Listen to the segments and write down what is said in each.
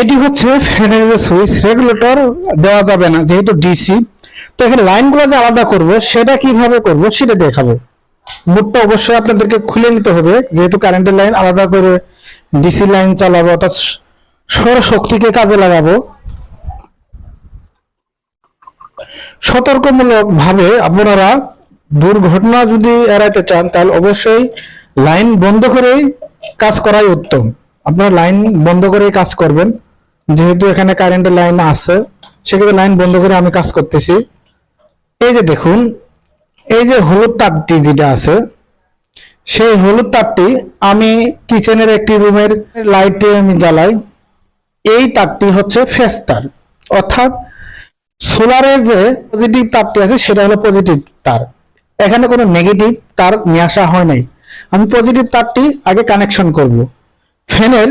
এটি হচ্ছে ফ্যানের যে সুইচ রেগুলেটর দেওয়া যাবে না, যেহেতু ডিসি তো এখানে লাইনগুলো যে আলাদা করব, সেটা কীভাবে করব সেটা দেখাবো। বুটটা অবশ্যই আপনাদেরকে খুলে নিতে হবে, যেহেতু কারেন্টের লাইন আলাদা করে ডিসি লাইন চালাবো, অর্থাৎ সৌর শক্তিকে কাজে লাগাবো। সতর্কমূলক ভাবে আপনারা দুর্ঘটনা যদি এড়াইতে চান, তাহলে অবশ্যই লাইন বন্ধ করেই কাজ করাই উত্তম। আপনারা লাইন বন্ধ করেই কাজ করবেন। যেহেতু এখানে কারেন্টের লাইন আছে, সেক্ষেত্রে লাইন বন্ধ করে আমি কাজ করতেছি। এই যে দেখুন, এই যে হলুদ তারটি যেটা আছে, সেই হলুদ তাপটি আমি কিচেনের একটি রুমের লাইটে আমি জ্বালাই। এই তারটি হচ্ছে ফেস তার অর্থাৎ সোলারের যে পজিটিভ তারটি আছে, সেটা হলো পজিটিভ তার। এখানে কোনো নেগেটিভ তার নিয়ে আসা হয় নাই। আমি পজিটিভ তারটি আগে কানেকশন করব। ফ্যানের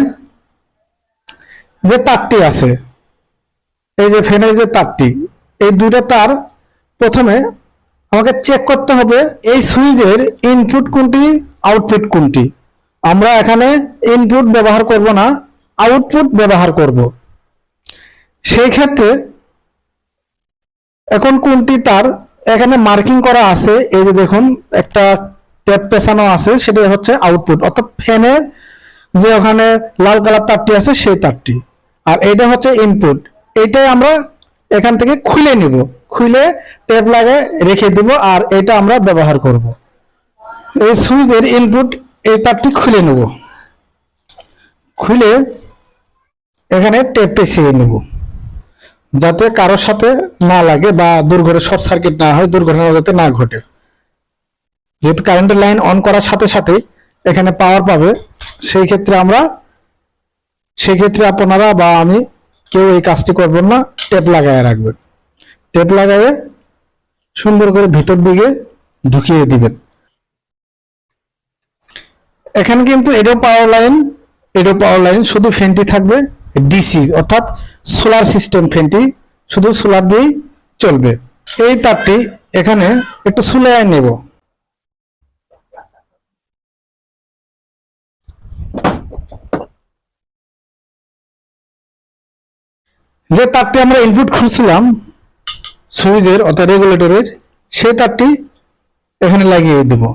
যে তারটি আছে, এই যে ফ্যানের যে তারটি, এই দুইটা তার প্রথমে আমাকে চেক করতে হবে এই সুইচের ইনপুট কোনটি আউটপুট কোনটি। আমরা এখানে ইনপুট ব্যবহার করব না আউটপুট ব্যবহার করব। সেই ক্ষেত্রে এখন কোনটি তার, এখানে মার্কিং করা আছে, এই যে দেখুন, একটা ট্যাপ পেছানো আছে সেটা হচ্ছে আউটপুট অর্থাৎ ফ্যানের যে ওখানে লাল কালার তারটি আছে, সেই তারটি। আর এটা হচ্ছে ইনপুট এইটাই আমরা এখান থেকে খুলে নিব। খুলে টেপ লাগে রেখে দিব আর এটা আমরা ব্যবহার করব। এই সুইচের ইনপুট এই তারটি খুলে নেব। খুলে এখানে টেপ পেঁচিয়ে নেব। যাতে কারোর সাথে না লাগে বা দুর্ঘটনা, শর্ট সার্কিট না হয়, দুর্ঘটনা যাতে না ঘটে। যেহেতু কারেন্টের লাইন অন করার সাথে সাথে এখানে পাওয়ার পাবে, সেই ক্ষেত্রে আমরা সেই ক্ষেত্রে আপনারা বা আমি কেউ এই কাজটি করবেন না, টেপ লাগায় রাখবেন। টেপ লাগায়ে সুন্দর করে ভিতর দিকে ঢুকিয়ে দিবেন। এখানে কিন্তু এটাও পাওয়ার লাইন এটাও পাওয়ার লাইন শুধু ফ্যানটি থাকবে, ডিসি অর্থাৎ সোলার সিস্টেম ফ্যানটি শুধু সোলার দিয়েই চলবে। এই তারটি এখানে একটু সুলায় নেব। যে তারটি আমরা ইনপুট খুঁজছিলাম সুইচের অর্থাৎ রেগুলেটরের সেই তারটি এখানে লাগিয়ে দেবো।